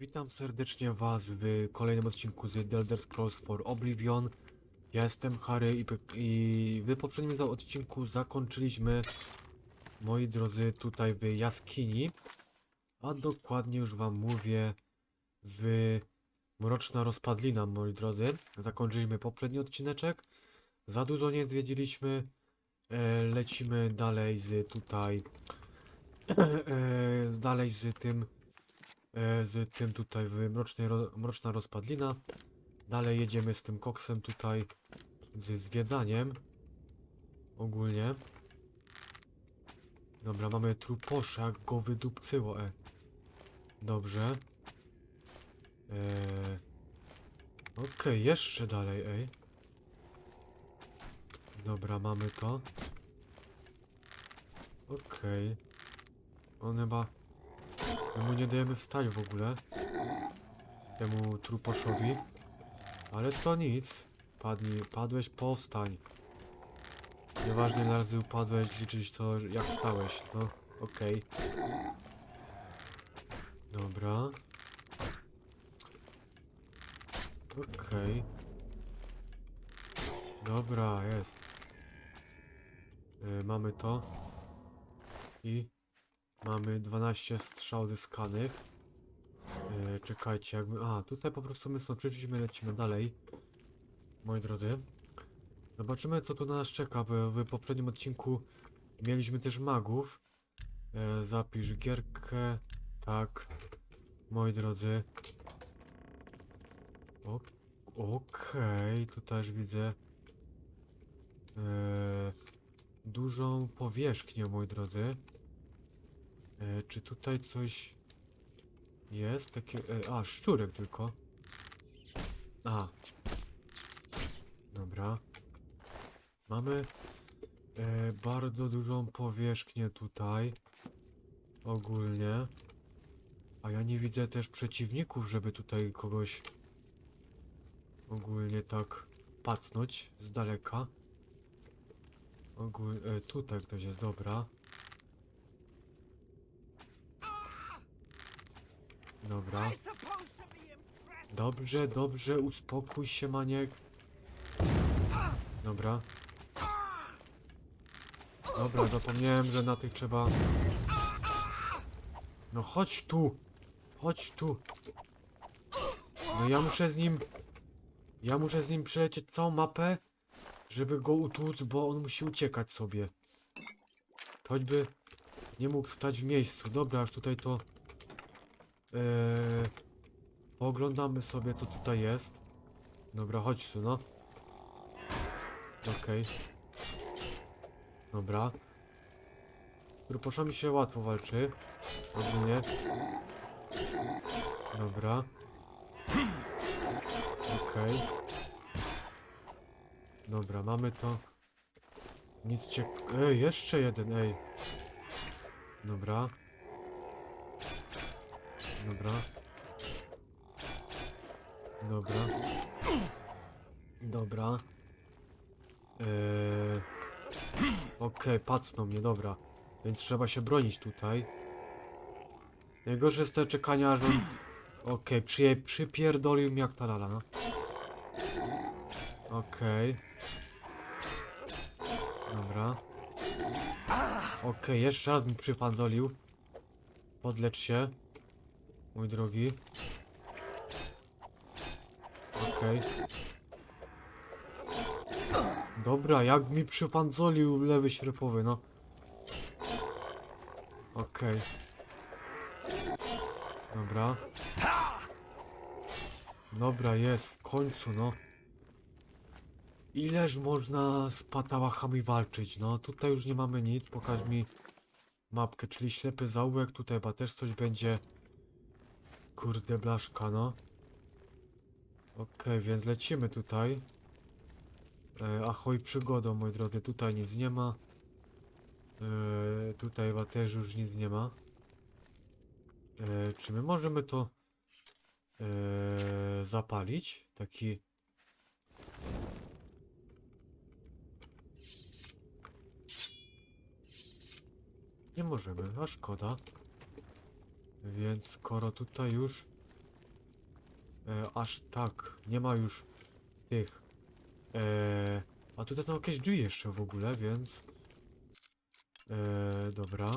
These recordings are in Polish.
Witam serdecznie Was w kolejnym odcinku z The Elder Scrolls for Oblivion. Ja jestem Harry i, i w poprzednim odcinku zakończyliśmy, moi drodzy, tutaj w jaskini, a dokładnie już Wam mówię w Mroczna Rozpadlina, moi drodzy. Zakończyliśmy poprzedni odcineczek, za dużo nie zwiedziliśmy, e, lecimy dalej z tutaj, e, dalej z tym e, z tym tutaj w mrocznej, ro, mroczna rozpadlina. Dalej jedziemy z tym koksem tutaj z zwiedzaniem. Ogólnie. Dobra, mamy truposza, go wydupcyło, e. Dobrze. Eee... Okej, jeszcze dalej, ej. Dobra, mamy to. Okej. On chyba... My mu nie dajemy wstać w ogóle. Temu truposzowi. Ale to nic. Padnij, padłeś, powstań. Nieważne ile razy upadłeś, liczyć to jak stałeś. No, okej. Dobra. Okej. Dobra, jest. Y, mamy to. I Mamy 12 strzał zyskanych. Yy, czekajcie, jakby. A, tutaj po prostu my stąd lecimy dalej. Moi drodzy. Zobaczymy, co tu na nas czeka, bo w poprzednim odcinku mieliśmy też magów. Yy, zapisz gierkę. Tak. Moi drodzy. Okej, tutaj już widzę. Yy, dużą powierzchnię, moi drodzy. E, czy tutaj coś jest? Takie. E, a, szczurek tylko. A. Dobra. Mamy e, bardzo dużą powierzchnię tutaj. Ogólnie. A ja nie widzę też przeciwników, żeby tutaj kogoś ogólnie tak pacnąć z daleka. Ogólnie. E, tutaj ktoś jest, dobra. Dobra. Dobrze, dobrze, uspokój się, Maniek. Dobra. Dobra, zapomniałem, że na tych trzeba... No chodź tu! Chodź tu! No ja muszę z nim... Ja muszę z nim przelecieć całą mapę, żeby go utłuc, bo on musi uciekać sobie. Choćby nie mógł stać w miejscu. Dobra, aż tutaj to... Eee, pooglądamy sobie co tutaj jest. Dobra, chodź tu, no. Okej. Dobra. Truposzami się łatwo walczy. Ogólnie. Dobra. Okej. Dobra, mamy to. Nic ciek... Ej, jeszcze jeden, ej. Dobra. Dobra. Dobra. Dobra. Eee... Okej, pacną mnie, dobra. Więc trzeba się bronić tutaj. Najgorsze jest te czekania, aż. Okej, przy, przypierdolił mi jak ta lala, no. Okej. Dobra. Okej, jeszcze raz mi przypandzolił. Podlecz się. Mój drogi. Okej. Dobra, jak mi przypandzolił lewy ślepowy, no. Okej. Dobra. Dobra, jest, w końcu, no. Ileż można z patałachami walczyć, no. Tutaj już nie mamy nic, pokaż mi mapkę, czyli ślepy zaułek, tutaj chyba też coś będzie. Kurde blaszka, no. Okej, więc lecimy tutaj. E, ahoj przygodą, moi drodzy, tutaj nic nie ma. E, tutaj chyba też już nic nie ma. E, czy my możemy to e, zapalić? Taki... Nie możemy, a szkoda. Więc skoro tutaj już E, aż tak, nie ma już tych. E, a tutaj są jakieś drzwi jeszcze w ogóle, więc... E, dobra.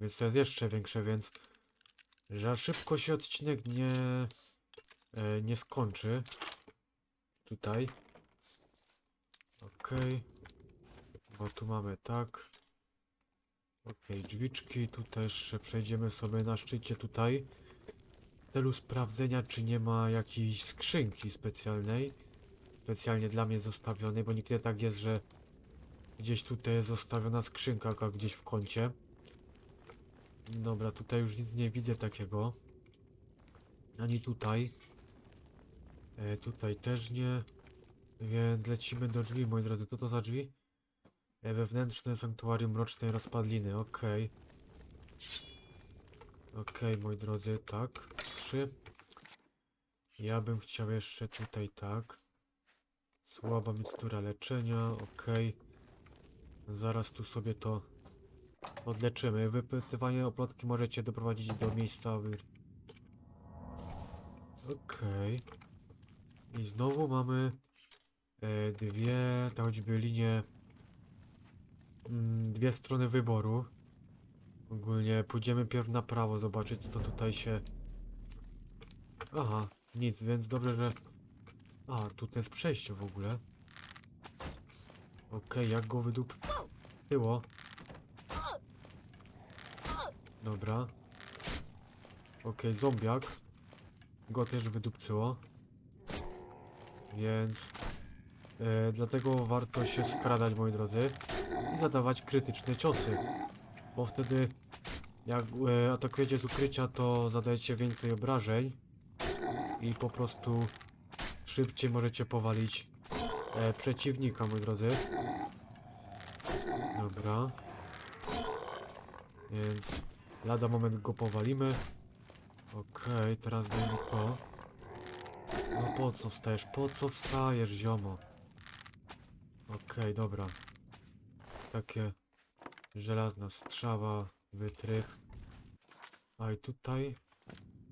Więc to jest jeszcze większe, więc... Że szybko się odcinek nie... E, nie skończy. Tutaj. Okej. Bo tu mamy tak. Okej, drzwiczki. Tutaj jeszcze przejdziemy sobie na szczycie tutaj. W celu sprawdzenia, czy nie ma jakiejś skrzynki specjalnej. Specjalnie dla mnie zostawionej, bo nigdy tak jest, że gdzieś tutaj jest zostawiona skrzynka, gdzieś w kącie. Dobra, tutaj już nic nie widzę takiego. Ani tutaj. E, tutaj też nie. Więc lecimy do drzwi, moi drodzy. Co to za drzwi? E, wewnętrzne sanktuarium mrocznej rozpadliny. Okej. Okej, moi drodzy, tak. Trzy. Ja bym chciał jeszcze tutaj tak. Słaba mikstura leczenia, okej. Zaraz tu sobie to odleczymy. Wypytywanie o plotki możecie doprowadzić do miejsca. Okej. I znowu mamy e, dwie, to choćby linie, dwie strony wyboru. Ogólnie pójdziemy pierw na prawo zobaczyć co tutaj się... Aha, nic, więc dobrze, że... A, tutaj jest przejście w ogóle. Okej, jak go wydup... Było. Dobra. Okej, zombiak. Go też wydupcyło. Więc... E, dlatego warto się skradać, moi drodzy. I zadawać krytyczne ciosy. Bo wtedy... Jak e, atakujecie z ukrycia, to zadajecie więcej obrażeń. I po prostu... Szybciej możecie powalić e, przeciwnika, moi drodzy. Dobra. Więc lada moment go powalimy. Okej, teraz dajmy to. No po co wstajesz? Po co wstajesz, ziomo? Okej, dobra. Takie żelazna strzała, wytrych. A i tutaj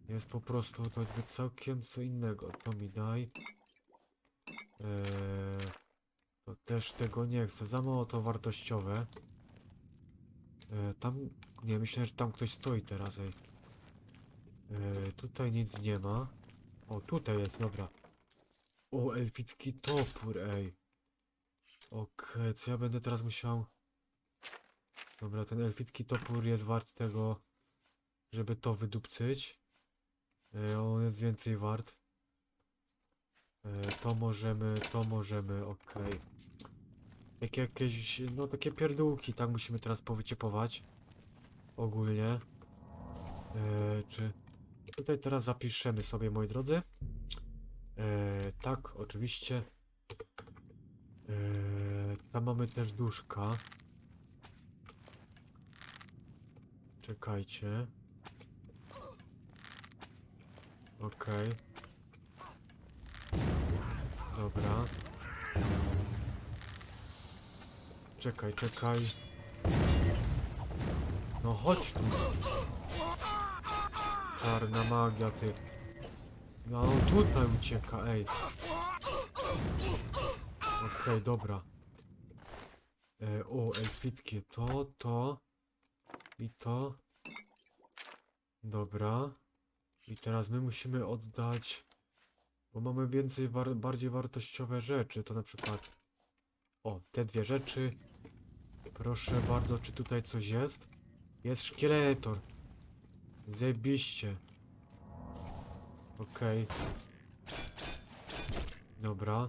jest po prostu to jakby całkiem co innego. To mi daj. Eee, to też tego nie chcę. Za mało to wartościowe. E, tam... Nie, myślę, że tam ktoś stoi teraz, ej. E, tutaj nic nie ma. O, tutaj jest, dobra. O, elficki topór, ej. Okej, co ja będę teraz musiał... Dobra, ten elficki topór jest wart tego, żeby to wydupcyć. E, on jest więcej wart. E, to możemy, to możemy, okej. Jak jakieś, no takie pierdółki, tak musimy teraz powyciepować. Ogólnie. E, czy tutaj teraz zapiszemy sobie, moi drodzy. E, tak, oczywiście. E, tam mamy też duszka. Czekajcie. Okej. Dobra. Czekaj, czekaj. No chodź tu. Czarna magia, ty. No on tutaj ucieka, ej. Okej, dobra. E, o, elfickie. To, to. I to. Dobra. I teraz my musimy oddać... Bo mamy więcej, bardziej wartościowe rzeczy. To na przykład... O, te dwie rzeczy. Proszę bardzo, czy tutaj coś jest? Jest szkieletor. Zajebiście. Okej. Dobra.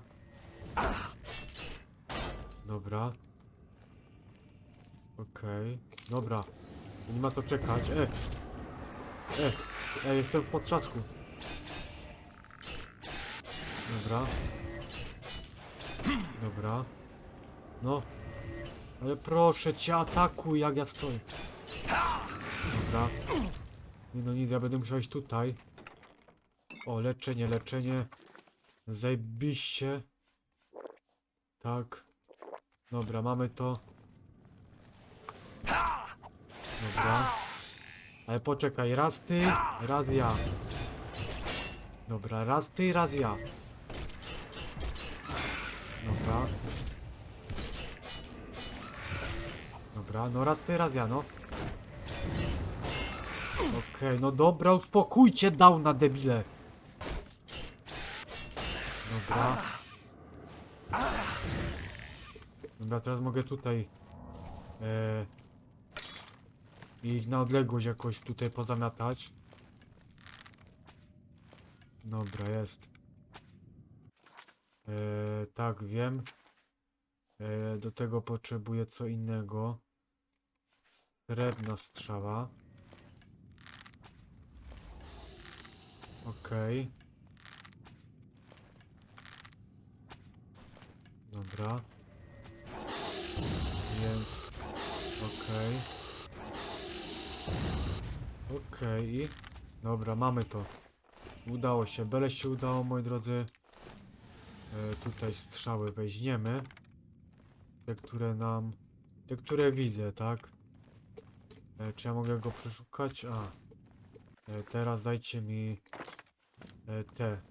Dobra. Okej. Dobra. Nie ma to czekać. E! E! E, jestem w potrzasku. Dobra. Dobra. No. Ale proszę cię, atakuj jak ja stoję. Dobra. Nie no nic, ja będę musiał iść tutaj. O, leczenie, leczenie. Zajebiście. Tak. Dobra, mamy to. Dobra. Ale poczekaj, raz ty, raz ja. Dobra, raz ty, raz ja. Dobra. Dobra, no raz ty, raz ja, no. Okej, no dobra, uspokójcie, dał na debile. Dobra. Dobra, teraz mogę tutaj e, ich na odległość jakoś tutaj pozamiatać. Dobra, jest. E, tak, wiem. E, do tego potrzebuję co innego. Srebrna strzała. Okej. Dobra. Więc... Okej. Okej. i Dobra, mamy to. Udało się. Bele się udało, moi drodzy. E, tutaj strzały weźmiemy. Te, które nam... Te, które widzę, tak? E, czy ja mogę go przeszukać? A. E, teraz dajcie mi... E, te.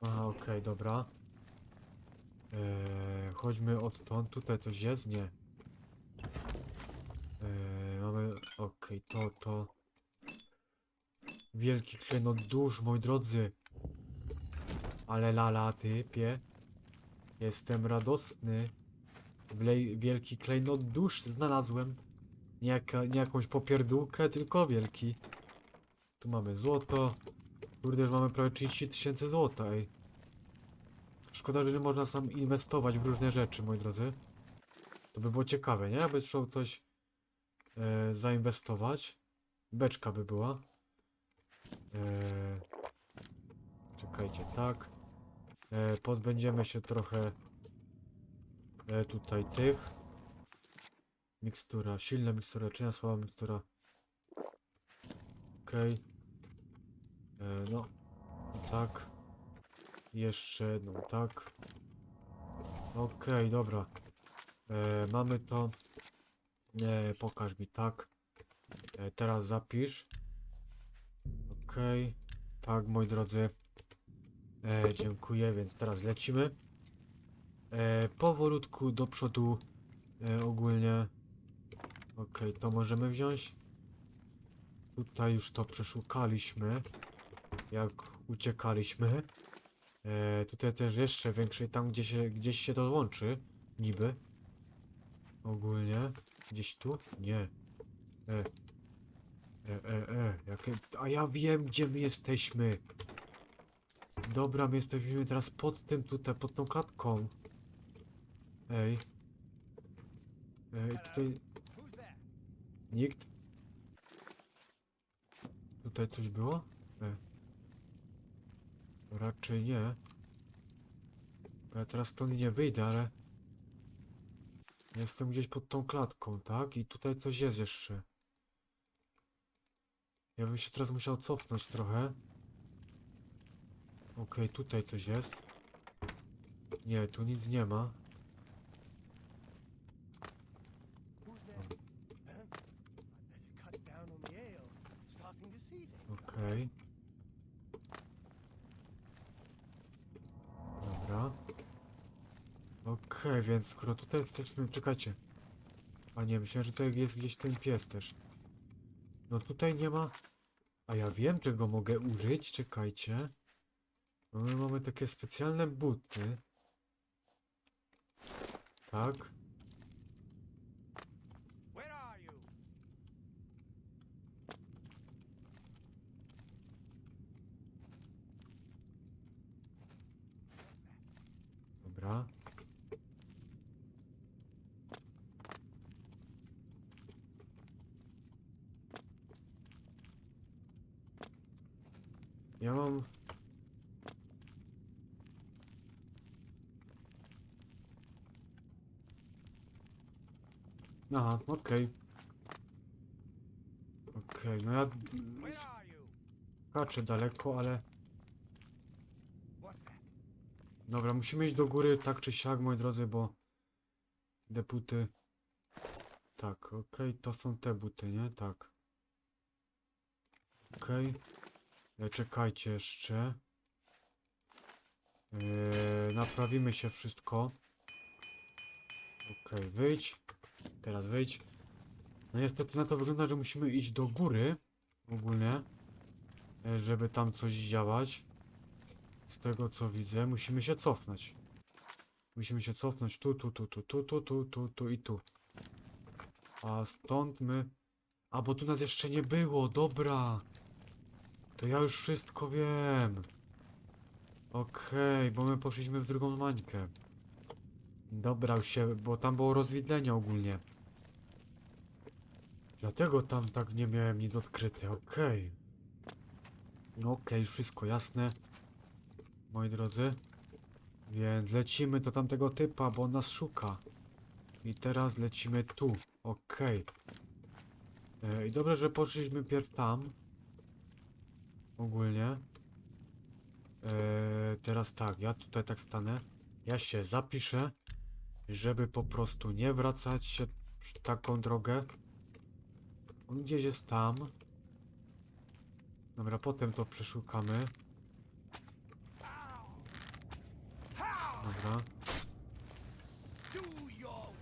Aha, okej, dobra. E, chodźmy odtąd. Tutaj coś jest? Nie. Okej, to, to... Wielki klenot dusz, moi drodzy. Ale lala, typie. Jestem radosny. Wlej, wielki klejnot dusz znalazłem. Nie, jaka, nie jakąś popierdółkę, tylko wielki. Tu mamy złoto. Kurde, mamy prawie 30 tysięcy złota, ej. Szkoda, że nie można sam inwestować w różne rzeczy, moi drodzy. To by było ciekawe, nie? Aby trzeba coś e, zainwestować. Beczka by była. E, czekajcie, tak. E, pozbędziemy się trochę e, tutaj tych. Mikstura, silna mikstura, czyna słaba mikstura. Okej. E, no, tak. Jeszcze jedną, tak. Okej, dobra. E, mamy to. E, pokaż mi, tak. E, teraz zapisz. Okej. Tak, moi drodzy. E, dziękuję, więc teraz lecimy. E, powolutku do przodu e, ogólnie. Okej, to możemy wziąć. Tutaj już to przeszukaliśmy. Jak uciekaliśmy. E, tutaj też jeszcze większej, tam gdzie się, gdzieś się to łączy. Niby. Ogólnie. Gdzieś tu? Nie. E. E, e, e. Jakie... A ja wiem, gdzie my jesteśmy. Dobra, my jesteśmy teraz pod tym tutaj, pod tą klatką. Ej. Ej, tutaj... Nikt? Tutaj coś było? E. Raczej nie. Ja teraz stąd nie wyjdę, ale... Jestem gdzieś pod tą klatką, tak? I tutaj coś jest jeszcze. Ja bym się teraz musiał cofnąć trochę. Okej, tutaj coś jest. Nie, tu nic nie ma. Who's there? Huh? I better cut down on the ale. Starting to see things. Okej. Dobra. Okej, więc skoro tutaj jesteśmy... Czekajcie. A nie, myślałem, że tutaj jest gdzieś ten pies też. No tutaj nie ma... A ja wiem, czego mogę użyć. Czekajcie. My mamy takie specjalne buty. Tak. Where are you? Dobra. Ja mam... Aha, okej. Okej, no ja skaczę daleko, ale... Dobra, musimy iść do góry tak czy siak, moi drodzy, bo te buty... Tak, okej, to są te buty, nie? Tak. Okej. E, Czekajcie jeszcze. E, naprawimy się wszystko. Okej, wyjdź. Teraz wyjdź. No niestety na to wygląda, że musimy iść do góry. Ogólnie. e, Żeby tam coś działać. Z tego co widzę, musimy się cofnąć. Musimy się cofnąć tu, tu, tu, tu, tu, tu, tu, tu, tu i tu. A stąd my... A, bo tu nas jeszcze nie było, dobra. To ja już wszystko wiem. Okej, bo my poszliśmy w drugą mańkę. Już się, bo tam było rozwidlenie ogólnie. Dlatego tam tak nie miałem nic odkryte, okej. Okej, już wszystko jasne. Moi drodzy. Więc lecimy do tamtego typa, bo on nas szuka. I teraz lecimy tu. Okej. E, I dobrze, że poszliśmy pierw tam. Ogólnie. E, teraz tak, ja tutaj tak stanę. Ja się zapiszę, żeby po prostu nie wracać się taką drogę. On gdzieś jest tam. Dobra, potem to przeszukamy. Dobra.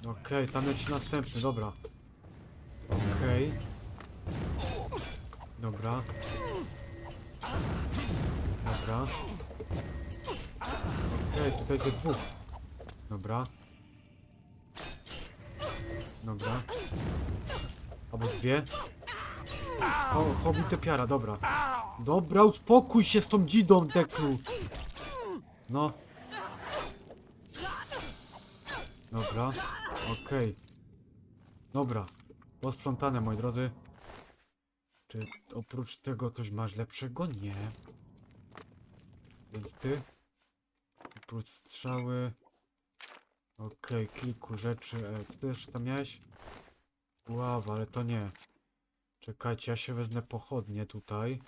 Okej, tam leci następny, dobra. Okej. Dobra. Dobra. Okej, tutaj te dwóch. Dobra. Dobra. Albo dwie. O, hobity piara, dobra. Dobra, uspokój się z tą dzidą, Deklu. No. Dobra, okej. Dobra, posprzątane moi drodzy. Czy oprócz tego coś masz lepszego? Nie. Więc ty. Oprócz strzały. Okej, kilku rzeczy. E, ty też tam miałeś? Ława, ale to nie. Czekajcie, ja się wezmę pochodnie tutaj.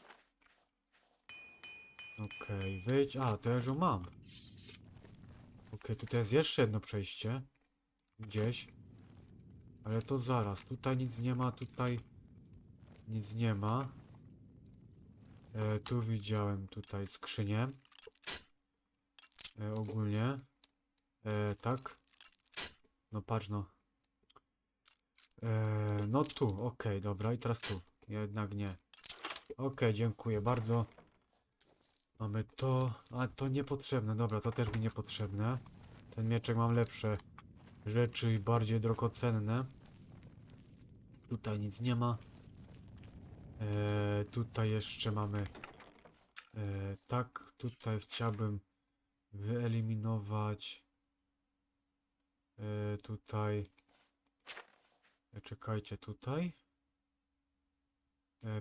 Okej, wyjdź. A, to ja już ją mam. Okej, tutaj jest jeszcze jedno przejście. Gdzieś. Ale to zaraz. Tutaj nic nie ma, tutaj nic nie ma. E, tu widziałem tutaj skrzynię. E, ogólnie. E, tak. No patrz no. E, no tu, okej, dobra. I teraz tu. Jednak nie. Okej, dziękuję bardzo. Mamy to, a to niepotrzebne, dobra, to też mi niepotrzebne. Ten mieczek mam lepsze rzeczy bardziej drogocenne. Tutaj nic nie ma. Eee, tutaj jeszcze mamy. Eee, tak, tutaj chciałbym wyeliminować. Eee, tutaj. E, czekajcie, tutaj.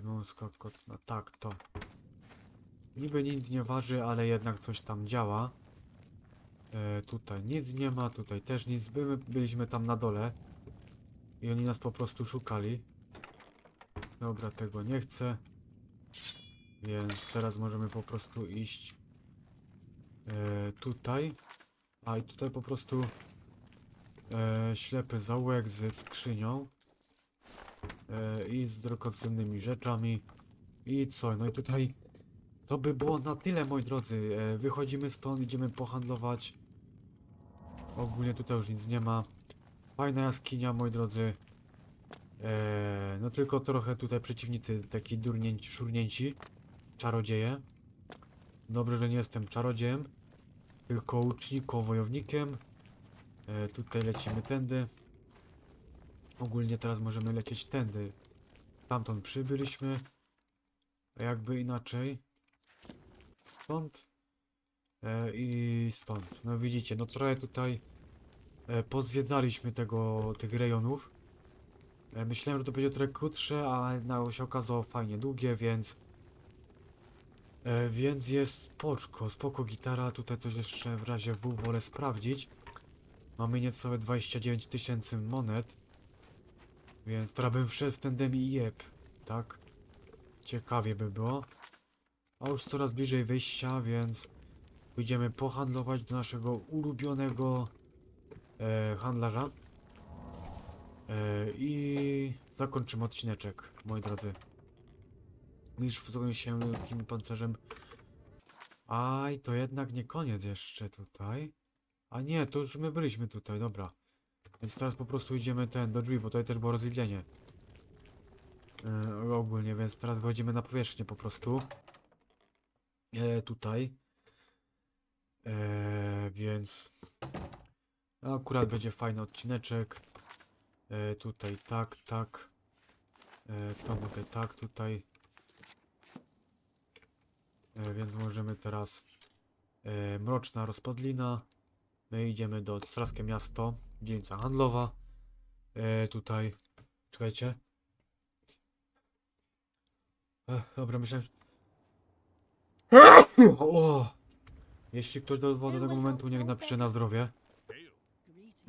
Mąska kotna, tak, to. Niby nic nie waży, ale jednak coś tam działa. E, tutaj nic nie ma, tutaj też nic. Były, byliśmy tam na dole. I oni nas po prostu szukali. Dobra, tego nie chcę. Więc teraz możemy po prostu iść e, tutaj. A i tutaj po prostu e, ślepy zaułek z skrzynią. E, I z drogocennymi rzeczami. I co? No i tutaj to by było na tyle, moi drodzy. E, wychodzimy stąd, idziemy pohandlować. Ogólnie tutaj już nic nie ma. Fajna jaskinia, moi drodzy. E, no tylko trochę tutaj przeciwnicy taki durnięci, szurnięci. Czarodzieje. Dobrze, że nie jestem czarodziejem. Tylko łuczniką, wojownikiem. E, tutaj lecimy tędy. Ogólnie teraz możemy lecieć tędy. Tamtąd przybyliśmy. A jakby inaczej. Stąd. E, I stąd. No widzicie, no trochę tutaj e, pozwiedzaliśmy tego, tych rejonów. E, myślałem, że to będzie trochę krótsze, a no, się okazało fajnie długie, więc... E, więc jest spoczko, spoko gitara. Tutaj coś jeszcze w razie W wolę sprawdzić. Mamy niecałe 29 tysięcy monet. Więc teraz bym wszedł w ten demi i jeb, tak? Ciekawie by było. A już coraz bliżej wyjścia, więc pójdziemy pohandlować do naszego ulubionego e, handlarza. E, I zakończymy odcineczek, moi drodzy. Niż wzoruje się ludzkim pancerzem. Aj, to jednak nie koniec jeszcze tutaj. A nie, to już my byliśmy tutaj, dobra. Więc teraz po prostu idziemy ten, do drzwi, bo tutaj też było rozwidlenie. Yy, ogólnie, więc teraz wchodzimy na powierzchnię po prostu. E, tutaj. E, więc akurat będzie fajny odcineczek. Tutaj tak, tak. E, to mogę tak tutaj. Więc możemy teraz e, Mroczna Rozpadlina. My idziemy do Straskie Miasto, dzielnica handlowa. E, tutaj, czekajcie. E, dobra, myślałem, że... O! Jeśli ktoś dotrwał do tego momentu, niech napisze na zdrowie.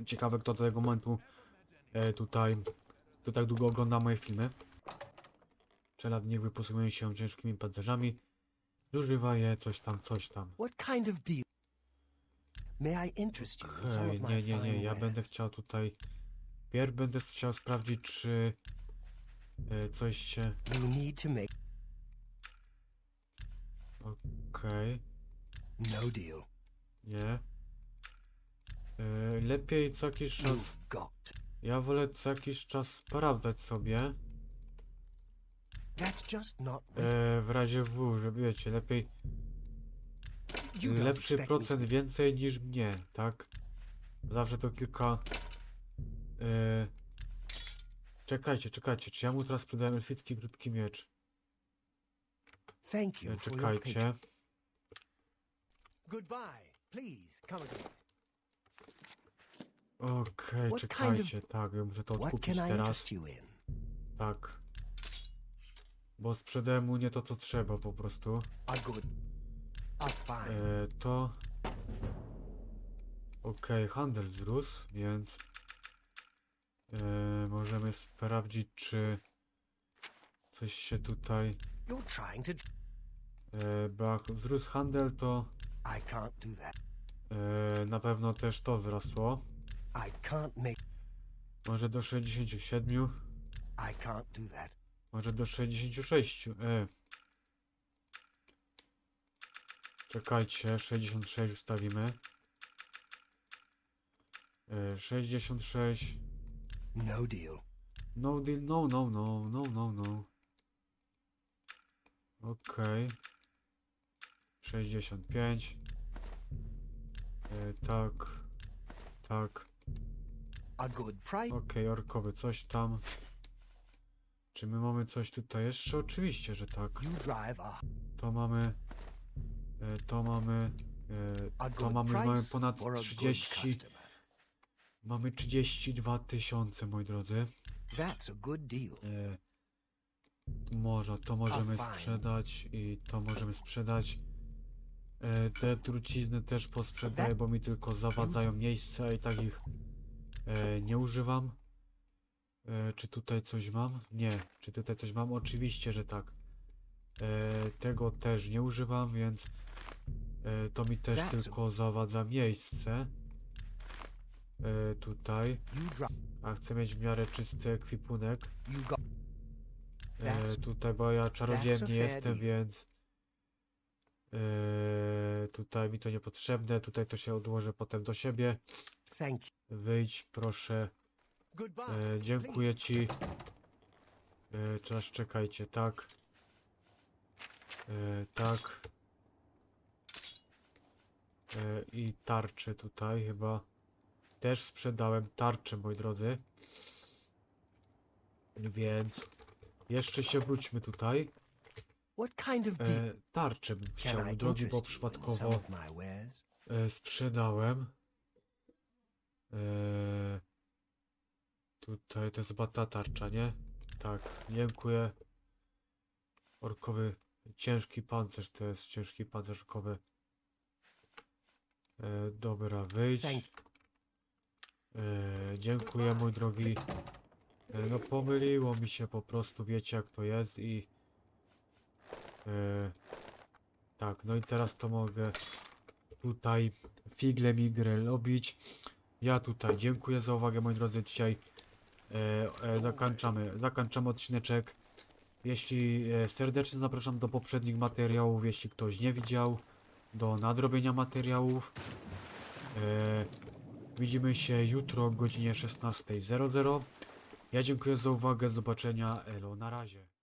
Ciekawe, kto do tego momentu e, tutaj, kto tak długo ogląda moje filmy. Czeladnik niech posługują się ciężkimi pancerzami. Zużywa je coś tam, coś tam. What kind of deal? May I interest you in some Hej, of my nie, nie, nie, fine ja będę chciał tutaj... Pierw będę chciał sprawdzić, czy e, coś się... You need to make Okej, no deal. nie. E, lepiej co jakiś czas... You've got. Ja wolę co jakiś czas sprawdzać sobie. E, w razie W, że wiecie, lepiej lepszy procent więcej niż mnie, tak? Zawsze to kilka... E, czekajcie, czekajcie, czy ja mu teraz sprzedałem elficki krótki miecz? Thank you E, czekajcie. Goodbye. Please come again. Okej, czekajcie, tak, ja muszę to odkupić teraz. Tak. Bo sprzedałem mu nie to, co trzeba po prostu. A good, a fine. E, to... Okej, handel wzrósł, więc... E, możemy sprawdzić, czy... Coś się tutaj... You're trying to. E, bo jak wzrósł handel, to... I can't do that. E, na pewno też to wzrosło. I can't make. Może do 67, I can't do that. Może do 66. E. Czekajcie, 66 ustawimy. E, 66. No deal. No deal, no, no, no, no, no, no. Okej. 65. E, tak. Tak. A good price. Okej, orkowy, coś tam. Czy my mamy coś tutaj jeszcze? Oczywiście, że tak. To mamy. E, to mamy. E, to mamy, mamy ponad for a good 30. customer. Mamy 32 tysiące, moi drodzy. E, może, to możemy sprzedać i to możemy sprzedać. Te trucizny też posprzedaję, bo mi tylko zawadzają miejsca i tak ich nie używam. E, czy tutaj coś mam? Nie. Czy tutaj coś mam? Oczywiście, że tak. E, tego też nie używam, więc e, to mi też tylko zawadza miejsce. E, tutaj. A chcę mieć w miarę czysty ekwipunek. E, tutaj, bo ja czarodziejem nie jestem, więc e, tutaj mi to niepotrzebne. Tutaj to się odłożę potem do siebie. Wyjdź, proszę. E, dziękuję ci. E, teraz czekajcie, tak. E, tak. E, I tarczę tutaj chyba. Też sprzedałem tarczę, moi drodzy. Więc jeszcze się wróćmy tutaj. E, tarczę bym chciał, drogi, bo przypadkowo e, sprzedałem. E, tutaj to jest chyba ta tarcza, nie? Tak, dziękuję. Orkowy, ciężki pancerz, to jest ciężki pancerz orkowy. E, dobra, wyjdź. E, dziękuję, mój drogi. E, no pomyliło mi się po prostu, wiecie jak to jest i... E, tak, no i teraz to mogę tutaj figle migre robić. Ja tutaj dziękuję za uwagę, moi drodzy, dzisiaj e, zakończamy, zakończamy odcineczek. Jeśli e, serdecznie zapraszam do poprzednich materiałów, jeśli ktoś nie widział, do nadrobienia materiałów. E, widzimy się jutro o godzinie 16.00. Ja dziękuję za uwagę, do zobaczenia, elo, na razie.